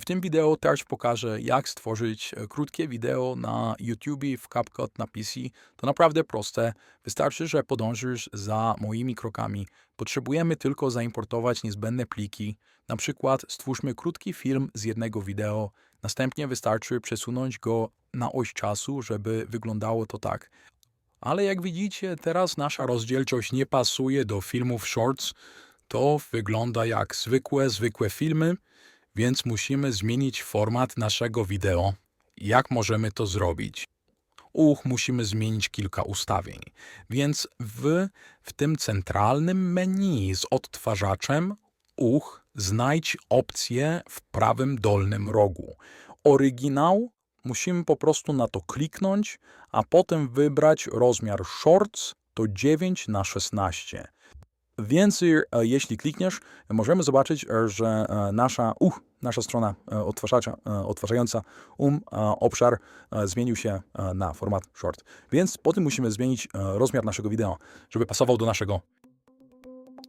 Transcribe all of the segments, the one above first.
W tym wideo też pokażę, jak stworzyć e, krótkie wideo na YouTube w CapCut na PC. To naprawdę proste. Wystarczy, że podążysz za moimi krokami. Potrzebujemy tylko zaimportować niezbędne pliki. Na przykład stwórzmy krótki film z jednego wideo. Następnie wystarczy przesunąć go na oś czasu, żeby wyglądało to tak. Ale jak widzicie, teraz nasza rozdzielczość nie pasuje do filmów shorts. To wygląda jak zwykłe, zwykłe filmy, więc musimy zmienić format naszego wideo. Jak możemy to zrobić? Uch, musimy zmienić kilka ustawień. Więc w, w tym centralnym menu z odtwarzaczem uch znajdź opcję w prawym dolnym rogu. Oryginał musimy po prostu na to kliknąć, a potem wybrać rozmiar Shorts to 9 na 16. Więc e, jeśli klikniesz, możemy zobaczyć, e, że e, nasza, uh, nasza strona e, e, odtwarzająca um obszar e, zmienił się na format short. Więc po tym musimy zmienić rozmiar naszego wideo, żeby pasował do naszego.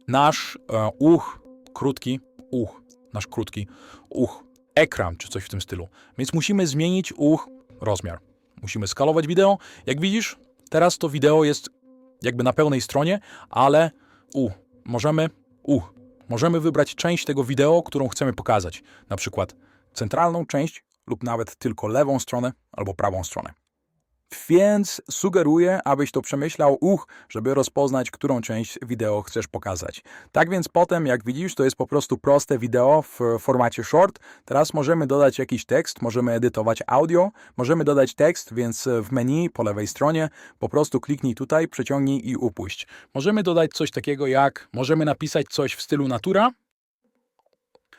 Nasz uch krótki, uch, nasz krótki uch, ekran czy coś w tym stylu. Więc musimy zmienić uch rozmiar. Musimy skalować wideo. Jak widzisz, teraz to wideo jest jakby na pełnej stronie, ale u, możemy, u, możemy wybrać część tego wideo, którą chcemy pokazać. Na przykład centralną część lub nawet tylko lewą stronę albo prawą stronę. Więc sugeruję, abyś to przemyślał uch, żeby rozpoznać, którą część wideo chcesz pokazać. Tak więc potem, jak widzisz, to jest po prostu proste wideo w formacie short. Teraz możemy dodać jakiś tekst, możemy edytować audio, możemy dodać tekst, więc w menu po lewej stronie po prostu kliknij tutaj, przeciągnij i upuść. Możemy dodać coś takiego jak, możemy napisać coś w stylu natura,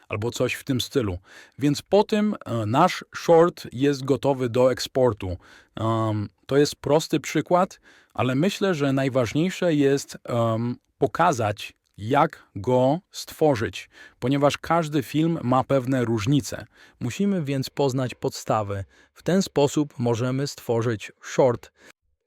albo coś w tym stylu. Więc po tym e, nasz short jest gotowy do eksportu. Um, to jest prosty przykład, ale myślę, że najważniejsze jest um, pokazać, jak go stworzyć, ponieważ każdy film ma pewne różnice. Musimy więc poznać podstawy. W ten sposób możemy stworzyć short.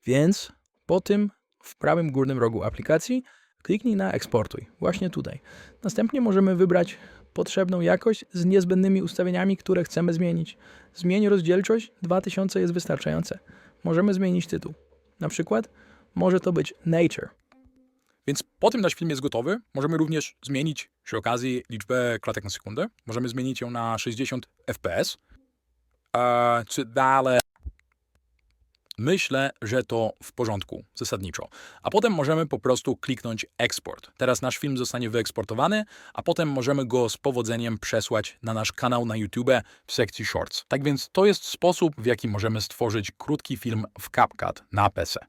Więc po tym w prawym górnym rogu aplikacji kliknij na eksportuj, właśnie tutaj. Następnie możemy wybrać potrzebną jakość z niezbędnymi ustawieniami, które chcemy zmienić. Zmień rozdzielczość, 2000 jest wystarczające. Możemy zmienić tytuł. Na przykład może to być Nature. Więc po tym nasz film jest gotowy. Możemy również zmienić przy okazji liczbę klatek na sekundę. Możemy zmienić ją na 60 fps. Czy dalej. Myślę, że to w porządku, zasadniczo. A potem możemy po prostu kliknąć Export. Teraz nasz film zostanie wyeksportowany, a potem możemy go z powodzeniem przesłać na nasz kanał na YouTube w sekcji Shorts. Tak więc to jest sposób, w jaki możemy stworzyć krótki film w CapCut na PC.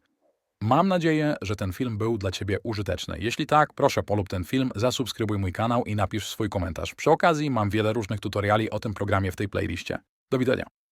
Mam nadzieję, że ten film był dla Ciebie użyteczny. Jeśli tak, proszę polub ten film, zasubskrybuj mój kanał i napisz swój komentarz. Przy okazji mam wiele różnych tutoriali o tym programie w tej playliście. Do widzenia.